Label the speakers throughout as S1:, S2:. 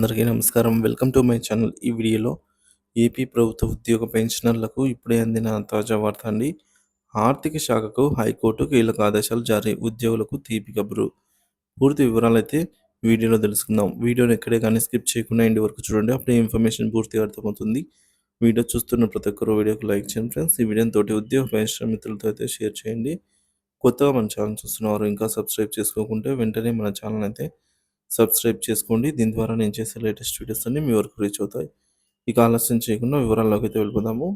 S1: అందరికీ నమస్కారం. Welcome to my channel. ఈ వీడియోలో ఏపీ ప్రభుత్వ ఉద్యోగ పెన్షనర్లకు ఇప్పుడే అందిన తాజా వార్త అండి. ఆర్థిక శాఖకు హైకోర్టు కీలక ఆదేశాలు జారీ. ఉద్యోగులకు తీపి కబురు. పూర్తి వివరాలు అయితే వీడియోలో తెలుసుకుందాం. వీడియోని ఎక్కడే కానీ స్కిప్ చేయకుండా ఇంటి వరకు చూడండి. అప్పుడే ఇన్ఫర్మేషన్ పూర్తిగా అర్థమవుతుంది. వీడియో చూస్తున్న ప్రతి ఒక్కరు వీడియోకి లైక్ చేయండి ఫ్రెండ్స్. ఈ వీడియోని తోటి ఉద్యోగ పెన్షన్ మిత్రులతో అయితే షేర్ చేయండి. కొత్తగా మన ఛానల్ చూస్తున్నవారు ఇంకా సబ్స్క్రైబ్ చేసుకోకుంటే వెంటనే మన ఛానల్ అయితే సబ్స్క్రైబ్ చేసుకోండి. దీని ద్వారా నేను చేసే లేటెస్ట్ వీడియోస్ అన్ని మీ వరకు రీచ్ అవుతాయి. ఇక ఆలస్యం చేయకుండా వివరాల్లోకి అయితే వెళ్ళిపోదాము.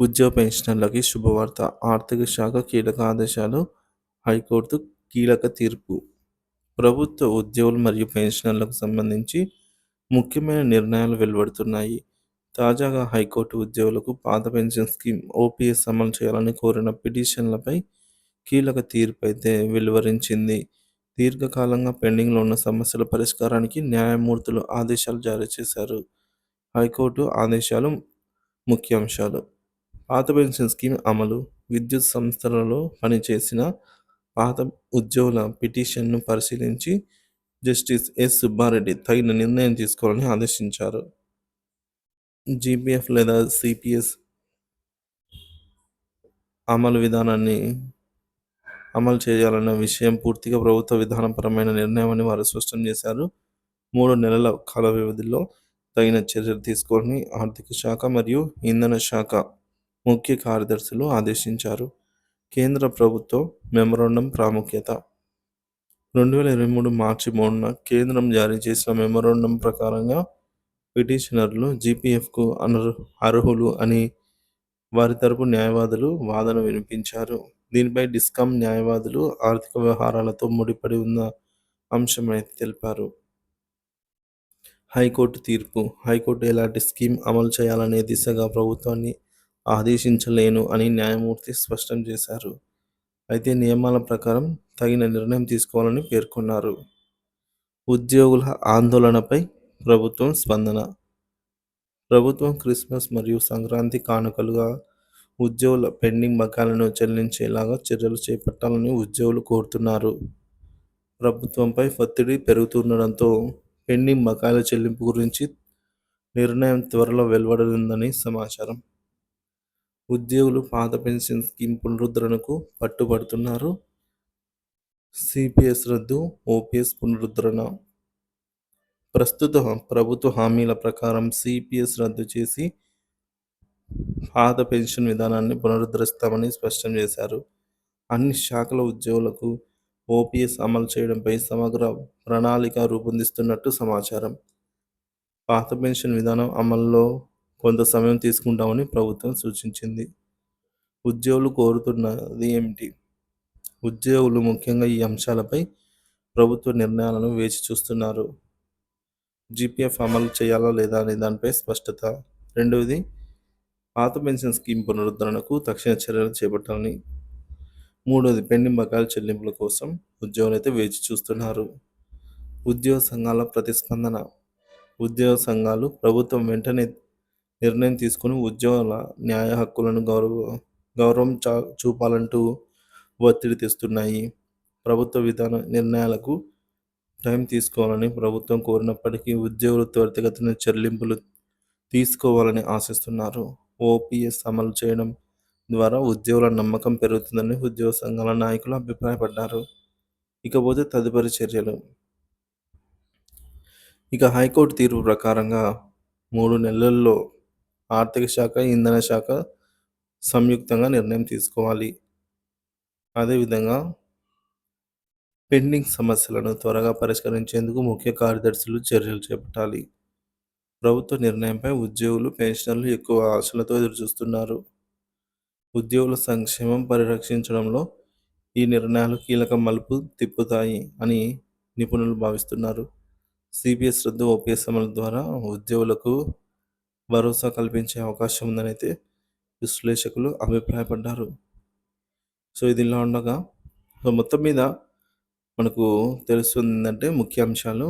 S1: ఉద్యోగ పెన్షనర్లకి శుభవార్త. ఆర్థిక శాఖ కీలక ఆదేశాలు. హైకోర్టు కీలక తీర్పు. ప్రభుత్వ ఉద్యోగులు మరియు పెన్షనర్లకు సంబంధించి ముఖ్యమైన నిర్ణయాలు వెలువడుతున్నాయి. తాజాగా హైకోర్టు ఉద్యోగులకు పాత పెన్షన్ స్కీమ్ ఓపీఎస్ అమలు చేయాలని కోరిన పిటిషన్లపై కీలక తీర్పు అయితే వెలువరించింది. దీర్ఘకాలంగా పెండింగ్లో ఉన్న సమస్యల పరిష్కారానికి న్యాయమూర్తులు ఆదేశాలు జారీ చేశారు. హైకోర్టు ఆదేశాలు ముఖ్యాంశాలు. పాత పెన్షన్ స్కీమ్ అమలు విద్యుత్ సంస్థలలో పనిచేసిన పాత ఉద్యోగుల పిటిషన్ను పరిశీలించి జస్టిస్ ఎస్. సుబ్బారెడ్డి తగిన నిర్ణయం తీసుకోవాలని ఆదేశించారు. జీపీఎఫ్ లేదా సిపిఎస్ అమలు విధానాన్ని అమలు చేయాలన్న విషయం పూర్తిగా ప్రభుత్వ విధానపరమైన నిర్ణయమని వారు స్పష్టం చేశారు. మూడు నెలల కాల వ్యవధిలో తగిన చర్యలు తీసుకొని ఆర్థిక శాఖ మరియు ఇంధన శాఖ ముఖ్య కార్యదర్శులు ఆదేశించారు. కేంద్ర ప్రభుత్వం మెమరాండం ప్రాముఖ్యత. రెండు వేల ఇరవై మూడు మార్చి మూడున కేంద్రం జారీ చేసిన మెమరాండం ప్రకారంగా పిటిషనర్లు జీపీఎఫ్కు అనర్ అర్హులు అని వారి తరపు న్యాయవాదులు వాదన వినిపించారు. దీనిపై డిస్కామ్ న్యాయవాదులు ఆర్థిక వ్యవహారాలతో ముడిపడి ఉన్న అంశమైతే తెలిపారు. హైకోర్టు తీర్పు. హైకోర్టు ఎలాంటి స్కీమ్ అమలు చేయాలనే దిశగా ప్రభుత్వాన్ని ఆదేశించలేను అని న్యాయమూర్తి స్పష్టం చేశారు. అయితే నియమాల ప్రకారం తగిన నిర్ణయం తీసుకోవాలని పేర్కొన్నారు. ఉద్యోగుల ఆందోళనపై ప్రభుత్వం స్పందన. ప్రభుత్వం క్రిస్మస్ మరియు సంక్రాంతి కానుకలుగా ఉద్యోగుల పెండింగ్ బకాయిలను చెల్లించేలాగా చర్యలు చేపట్టాలని ఉద్యోగులు కోరుతున్నారు. ప్రభుత్వంపై ఒత్తిడి పెరుగుతుండడంతో పెండింగ్ బకాయిల చెల్లింపు గురించి నిర్ణయం త్వరలో వెలువడనుందని సమాచారం. ఉద్యోగులు పాత పెన్షన్ స్కీమ్ పునరుద్ధరణకు పట్టుబడుతున్నారు. సిపిఎస్ రద్దు ఓపీఎస్ పునరుద్ధరణ. ప్రస్తుత ప్రభుత్వ హామీల ప్రకారం సిపిఎస్ రద్దు చేసి పాత పెన్షన్ విధానాన్ని పునరుద్ధరిస్తామని స్పష్టం చేశారు. అన్ని శాఖల ఉద్యోగులకు ఓపీఎస్ అమలు చేయడంపై సమగ్ర ప్రణాళిక రూపొందిస్తున్నట్టు సమాచారం. పాత పెన్షన్ విధానం అమల్లో కొంత సమయం తీసుకుంటామని ప్రభుత్వం సూచించింది. ఉద్యోగులు కోరుతున్నది ఏమిటి? ఉద్యోగులు ముఖ్యంగా ఈ అంశాలపై ప్రభుత్వ నిర్ణయాలను వేచి చూస్తున్నారు. జీపీఎఫ్ అమలు చేయాలా లేదా అనే దానిపై స్పష్టత. రెండవది పాత పెన్షన్ స్కీమ్ పునరుద్ధరణకు తక్షణ చర్యలు చేపట్టాలని మూడోది పెండింగ్ బకాయిల చెల్లింపుల కోసం ఉద్యోగులు అయితే వేచి చూస్తున్నారు. ఉద్యోగ సంఘాల ప్రతిస్పందన. ఉద్యోగ సంఘాలు ప్రభుత్వం వెంటనే నిర్ణయం తీసుకుని ఉద్యోగుల న్యాయ హక్కులను గౌరవ గౌరవం చా చూపాలంటూ ఒత్తిడి తెస్తున్నాయి. ప్రభుత్వ విధాన నిర్ణయాలకు టైం తీసుకోవాలని ప్రభుత్వం కోరినప్పటికీ ఉద్యోగులు త్వరితగతిన చెల్లింపులు తీసుకోవాలని ఆశిస్తున్నారు. ఓపీఎస్ అమలు చేయడం ద్వారా ఉద్యోగుల నమ్మకం పెరుగుతుందని ఉద్యోగ సంఘాల నాయకులు అభిప్రాయపడ్డారు. ఇకపోతే తదుపరి చర్యలు. ఇక హైకోర్టు తీర్పు ప్రకారంగా మూడు నెలల్లో ఆర్థిక శాఖ ఇంధన శాఖ సంయుక్తంగా నిర్ణయం తీసుకోవాలి. అదేవిధంగా పెండింగ్ సమస్యలను త్వరగా పరిష్కరించేందుకు ముఖ్య కార్యదర్శులు చర్యలు చేపట్టాలి. ప్రభుత్వ నిర్ణయంపై ఉద్యోగులు పెన్షనర్లు ఎక్కువ ఆశలతో ఎదురుచూస్తున్నారు. ఉద్యోగుల సంక్షేమం పరిరక్షించడంలో ఈ నిర్ణయాలు కీలక మలుపు తిప్పుతాయి అని నిపుణులు భావిస్తున్నారు. సిపిఎస్ రద్దు ఓపీఎస్ అమలు ద్వారా ఉద్యోగులకు భరోసా కల్పించే అవకాశం ఉందనైతే విశ్లేషకులు అభిప్రాయపడ్డారు. సో ఇది ఇలా ఉండగా సో మొత్తం మీద మనకు తెలుస్తుందంటే ముఖ్య అంశాలు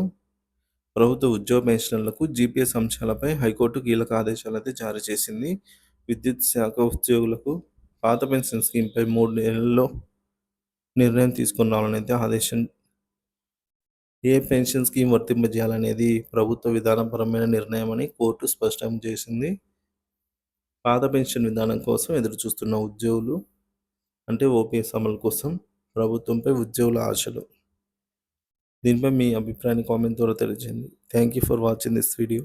S1: ప్రభుత్వ ఉద్యోగ పెన్షనర్లకు జీపీఎస్ అంశాలపై హైకోర్టు కీలక ఆదేశాలు అయితే జారీ చేసింది విద్యుత్ శాఖ ఉద్యోగులకు పాత పెన్షన్ స్కీమ్పై మూడు నెలల్లో నిర్ణయం తీసుకుని అయితే ఆదేశం ఏ పెన్షన్ స్కీమ్ వర్తింపజేయాలనేది ప్రభుత్వ విధానపరమైన నిర్ణయమని కోర్టు స్పష్టం చేసింది. పాత పెన్షన్ విధానం కోసం ఎదురుచూస్తున్న ఉద్యోగులు అంటే ఓపీఎస్ అమలు కోసం ప్రభుత్వంపై ఉద్యోగుల ఆశలు. దీనిపై మీ అభిప్రాయాన్ని కామెంట్ ద్వారా తెలియజేయండి. Thank you for watching this video.